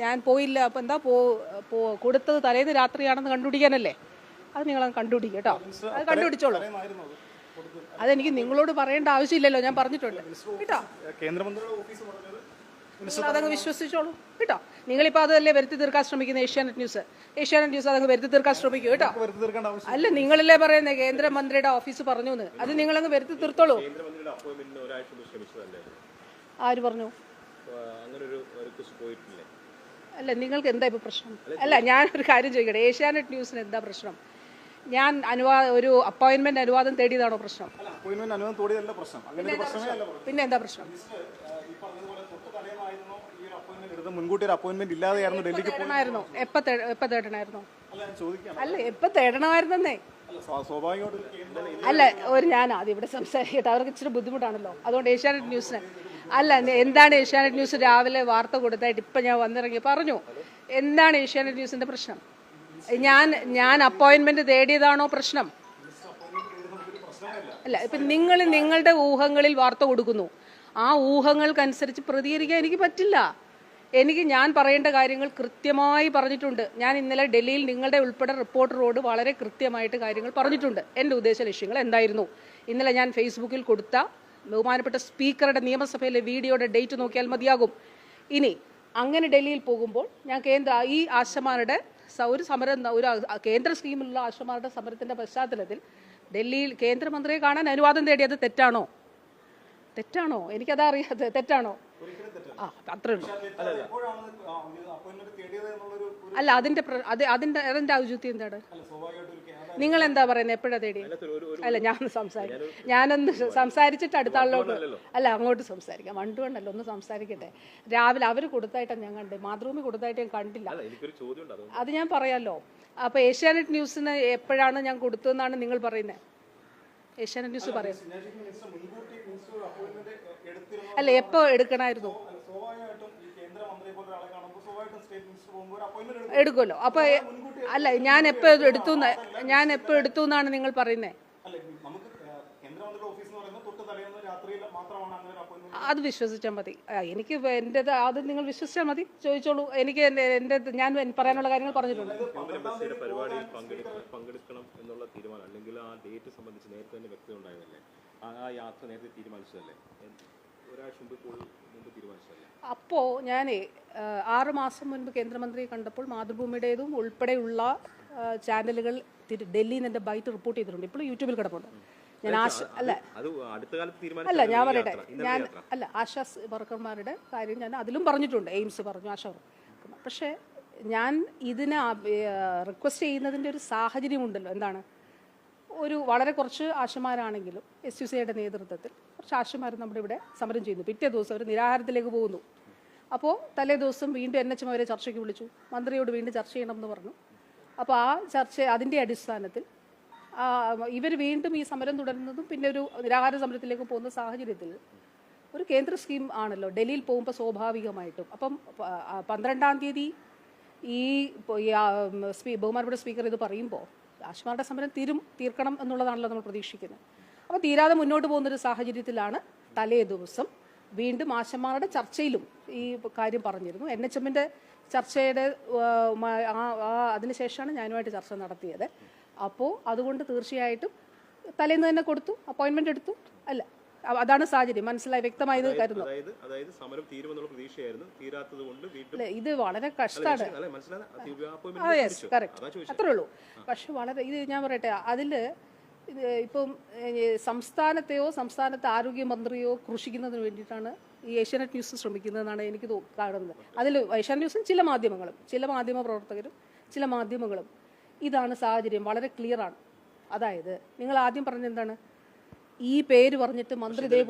ഞാൻ പോയില്ല അപ്പം എന്താ പോ പോ കൊടുത്തത് തലേന്ന് രാത്രിയാണെന്ന് കണ്ടുപിടിക്കാനല്ലേ? അത് നിങ്ങൾ കണ്ടുപിടിക്കും കേട്ടോ. അത് കണ്ടുപിടിച്ചോളൂ. അതെനിക്ക് നിങ്ങളോട് പറയേണ്ട ആവശ്യമില്ലല്ലോ ഞാൻ പറഞ്ഞിട്ടുണ്ട്. കേട്ടോ? അതങ്ങ് വിശ്വസിച്ചോളൂ. കേട്ടോ? നിങ്ങളിപ്പോൾ അതല്ലേ വരുത്തി തീർക്കാൻ ശ്രമിക്കുന്ന ഏഷ്യാനെറ്റ് ന്യൂസ്? ഏഷ്യാനെറ്റ് ന്യൂസ് അതങ്ങ് വരുത്തി തീർക്കാൻ ശ്രമിക്കൂ കേട്ടോ? അല്ല നിങ്ങളല്ലേ പറയുന്നത് കേന്ദ്രമന്ത്രിയുടെ ഓഫീസ് പറഞ്ഞു എന്ന് അത് നിങ്ങളങ്ങ് വരുത്തി തീർത്തോളൂ. കേന്ദ്രമന്ത്രിയുടെ അപ്പോയിന്റ്മെന്റിന് ഒരാഴ്ച മുമ്പ് ശ്രമിച്ചതല്ലേ ആര് പറഞ്ഞു? അല്ല നിങ്ങൾക്ക് എന്താ ഇപ്പോൾ പ്രശ്നം? അല്ല ഞാൻ ഒരു കാര്യം ചോദിക്കട്ടെ. ഏഷ്യാനെറ്റ് ന്യൂസിന് എന്താ പ്രശ്നം? ഞാൻ അനുവാദ ഒരു അപ്പോയിന്റ്മെന്റ് അനുവാദം തേടിയതാണോ പ്രശ്നം. പിന്നെ എന്താ പ്രശ്നം? മുൻകൂട്ടി ഒരു അപ്പോയിന്റ്മെന്റ് ഇല്ലാതെയായിരുന്നു ഡൽഹിക്ക് പോയി. എപ്പോ എപ്പോൾ തേടണമായിരുന്നോ? അല്ല ഞാൻ തേടണമായിരുന്നേ അല്ല ഒരു ഞാൻ ആദ്യം ഇവിടെ സംസാരിക്കട്ടെ. അവർക്ക് ഇച്ചിരി ബുദ്ധിമുട്ടാണല്ലോ. അതുകൊണ്ട് ഏഷ്യാനെറ്റ് ന്യൂസിന് അല്ല എന്താണ് ഏഷ്യാനെറ്റ് ന്യൂസ് രാവിലെ വാർത്ത കൊടുത്തായിട്ട് ഇപ്പം ഞാൻ വന്നിറങ്ങി? പറഞ്ഞു. എന്താണ് ഏഷ്യാനെറ്റ് ന്യൂസിന്റെ പ്രശ്നം? ഞാൻ ഞാൻ അപ്പോയിന്റ്മെന്റ് തേടിയതാണോ പ്രശ്നം? അല്ല ഇപ്പം നിങ്ങൾ നിങ്ങളുടെ ഊഹങ്ങളിൽ വാർത്ത കൊടുക്കുന്നു. ആ ഊഹങ്ങൾക്കനുസരിച്ച് പ്രതികരിക്കാൻ എനിക്ക് പറ്റില്ല. എനിക്ക് ഞാൻ പറയേണ്ട കാര്യങ്ങൾ കൃത്യമായി പറഞ്ഞിട്ടുണ്ട്. ഞാൻ ഇന്നലെ ഡൽഹിയിൽ നിങ്ങളുടെ ഉൾപ്പെടെ റിപ്പോർട്ടറോട് വളരെ കൃത്യമായിട്ട് കാര്യങ്ങൾ പറഞ്ഞിട്ടുണ്ട്. എന്റെ ഉദ്ദേശ ലക്ഷ്യങ്ങൾ എന്തായിരുന്നു? ഇന്നലെ ഞാൻ ഫേസ്ബുക്കിൽ കൊടുത്ത ബഹുമാനപ്പെട്ട സ്പീക്കറുടെ നിയമസഭയിലെ വീഡിയോയുടെ ഡേറ്റ് നോക്കിയാൽ മതിയാകും. ഇനി അങ്ങനെ ഡൽഹിയിൽ പോകുമ്പോൾ ഞാൻ കേന്ദ്ര ഈ ആശമാരുടെ ഒരു സമരം ഒരു കേന്ദ്ര സ്കീമിലുള്ള ആശമാരുടെ സമരത്തിന്റെ പശ്ചാത്തലത്തിൽ ഡൽഹിയിൽ കേന്ദ്രമന്ത്രിയെ കാണാൻ അനുവാദം തേടിയത് തെറ്റാണോ? തെറ്റാണോ? എനിക്കതാ അറിയാതെ തെറ്റാണോ? ആ അത്രേ ഉള്ളൂ. അല്ല അതിന്റെ അതിന്റെ അതിന്റെ ഔചിത്യം എന്താണ്? അല്ല നിങ്ങൾ എന്താ പറയുന്നത് എപ്പോഴാ തേടി? അല്ല ഞാൻ സംസാരിക്കും ഞാനൊന്ന് സംസാരിച്ചിട്ട് അടുത്ത ആളിലോട്ട് അല്ല അങ്ങോട്ട് സംസാരിക്കാം. വണ്ടു വണ്ടല്ലോ ഒന്ന് സംസാരിക്കട്ടെ. രാവിലെ അവർ കൊടുത്തായിട്ടാണ് ഞാൻ കണ്ടത് മാതൃഭൂമി കൊടുത്തായിട്ട് ഞാൻ കണ്ടില്ല. അല്ല അത് ഞാൻ പറയാലോ. അപ്പൊ ഏഷ്യാനെറ്റ് ന്യൂസിന് എപ്പോഴാണ് ഞാൻ കൊടുത്തതെന്നാണ് നിങ്ങൾ പറയുന്നത് ഏഷ്യാനെറ്റ് ന്യൂസ് പറയും. ജിംനാസ്റ്റിക് മുൻകൂട്ടി അപ്പോയിന്റ്മെന്റ് എടുത്തിരുന്നു. അല്ല എപ്പോ എടുക്കണായിരുന്നു? അല്ല, എടുക്കുമല്ലോ. അപ്പൊ അല്ല ഞാൻ എപ്പോ എടുത്തു ഞാൻ എപ്പോ എടുത്തു എന്നാണ് നിങ്ങൾ പറയുന്നത് അല്ല നമുക്ക് ഏഹ്, ഓഫീസ് എന്ന് പറയുന്നത് തൊട്ട് തലേന്ന് രാത്രിയിൽ മാത്രമാണ് അങ്ങനെ ഒരു അപ്പോയിന്റ്മെന്റ് അത് വിശ്വസിച്ചാൽ മതി. എനിക്ക് എന്റെ അത് നിങ്ങൾ വിശ്വസിച്ചാൽ മതി. ചോദിച്ചോളൂ. എനിക്ക് എന്റെ എന്റെ ഞാൻ പറയാനുള്ള കാര്യങ്ങൾ പറഞ്ഞിട്ടുണ്ട്. മുഖ്യമന്ത്രി ബസ്സിയുടെ പരിപാടിയിൽ പങ്കെടുക്ക- എന്നുള്ള തീരുമാനം അല്ലെങ്കിൽ ആ ഡേറ്റ് സംബന്ധിച്ച് നേരത്തെ തന്നെ വ്യക്തത ഉണ്ടായതല്ലേ ആ ആ യാത്ര നേരത്തെ തീരുമാനിച്ചതല്ലേ? അപ്പോൾ ഞാൻ ആറ് മാസം മുൻപ് കേന്ദ്രമന്ത്രിയെ കണ്ടപ്പോൾ മാതൃഭൂമിയുടേതും ഉൾപ്പെടെയുള്ള ചാനലുകൾ ഡൽഹിയിൽ നിന്ന് എന്റെ ബൈറ്റ് റിപ്പോർട്ട് ചെയ്തിട്ടുണ്ട്. ഇപ്പോൾ യൂട്യൂബിൽ കിടപ്പുണ്ട്. ഞാൻ ആശ അല്ല. അല്ല ഞാൻ പറയട്ടെ. ഞാൻ അല്ല ആശാ വർക്കർമാരുടെ കാര്യം ഞാൻ അതിലും പറഞ്ഞിട്ടുണ്ട്. എയിംസ് പറഞ്ഞു ആശാ വർക്കർമാർ പക്ഷേ ഞാൻ ഇതിന് റിക്വസ്റ്റ് ചെയ്യുന്നതിന്റെ ഒരു സാഹചര്യമുണ്ടല്ലോ. എന്താണ്? ഒരു വളരെ കുറച്ച് ആശമാരാണെങ്കിലും എസ് യു സിയുടെ നേതൃത്വത്തിൽ കുറച്ച് ആശമാർ നമ്മുടെ ഇവിടെ സമരം ചെയ്യുന്നു. പിറ്റേ ദിവസം അവർ നിരാഹാരത്തിലേക്ക് പോകുന്നു. അപ്പോൾ തലേ ദിവസം വീണ്ടും എൻ എച്ച് എം അവരെ ചർച്ചയ്ക്ക് വിളിച്ചു. മന്ത്രിയോട് വീണ്ടും ചർച്ച ചെയ്യണമെന്ന് പറഞ്ഞു. അപ്പോൾ ആ ചർച്ച അതിന്റെ അടിസ്ഥാനത്തിൽ ഇവർ വീണ്ടും ഈ സമരം തുടരുന്നതും പിന്നെ ഒരു നിരാഹാര സമരത്തിലേക്ക് പോകുന്ന സാഹചര്യത്തിൽ ഒരു കേന്ദ്ര സ്കീം ആണല്ലോ. ഡൽഹിയിൽ പോകുമ്പോൾ സ്വാഭാവികമായിട്ടും. അപ്പം പന്ത്രണ്ടാം തീയതി ഈ ബഹുമാനപ്പെട്ട സ്പീക്കർ ഇത് പറയുമ്പോൾ ആശ്മാരുടെ സമരം തീരും തീർക്കണം എന്നുള്ളതാണല്ലോ നമ്മൾ പ്രതീക്ഷിക്കുന്നത്. അപ്പോൾ തീരാതെ മുന്നോട്ട് പോകുന്നൊരു സാഹചര്യത്തിലാണ് തലേ ദിവസം വീണ്ടും ആശമാരുടെ ചർച്ചയിലും ഈ കാര്യം പറഞ്ഞിരുന്നു. എൻ എച്ച് എമ്മിന്റെ ചർച്ചയുടെ അതിനുശേഷമാണ് ഞാനുമായിട്ട് ചർച്ച നടത്തിയത്. അപ്പോൾ അതുകൊണ്ട് തീർച്ചയായിട്ടും തലേന്ന് തന്നെ കൊടുത്തു അപ്പോയിൻമെന്റ് എടുത്തു അല്ല അതാണ് സാഹചര്യം. മനസ്സിലായി വ്യക്തമായത് കരുതുന്നു. അതായത് സമരം തീരുമെന്നുള്ള പ്രതീക്ഷയായിരുന്നു. തീരാത്തത് കൊണ്ട് വീണ്ടും ഇത് വളരെ കഷ്ടമാണ്. അത്രേ ഉള്ളൂ. പക്ഷെ വളരെ ഇത് ഞാൻ പറയട്ടെ അതിൽ ഇപ്പം സംസ്ഥാനത്തെയോ സംസ്ഥാനത്തെ ആരോഗ്യമന്ത്രിയോ ക്രൂശിക്കുന്നതിന് വേണ്ടിയിട്ടാണ് ഈ ഏഷ്യാനെറ്റ് ന്യൂസ് ശ്രമിക്കുന്നതെന്നാണ് എനിക്ക് കാണുന്നത്. അതിൽ ഏഷ്യാനെറ്റ് ന്യൂസും ചില മാധ്യമങ്ങളും ചില മാധ്യമ പ്രവർത്തകരും ചില മാധ്യമങ്ങളും ഇതാണ് സാഹചര്യം. വളരെ ക്ലിയറാണ് അതായത് നിങ്ങൾ ആദ്യം പറഞ്ഞെന്താണ് ഈ പേര് പറഞ്ഞിട്ട് മന്ത്രി ഇതേ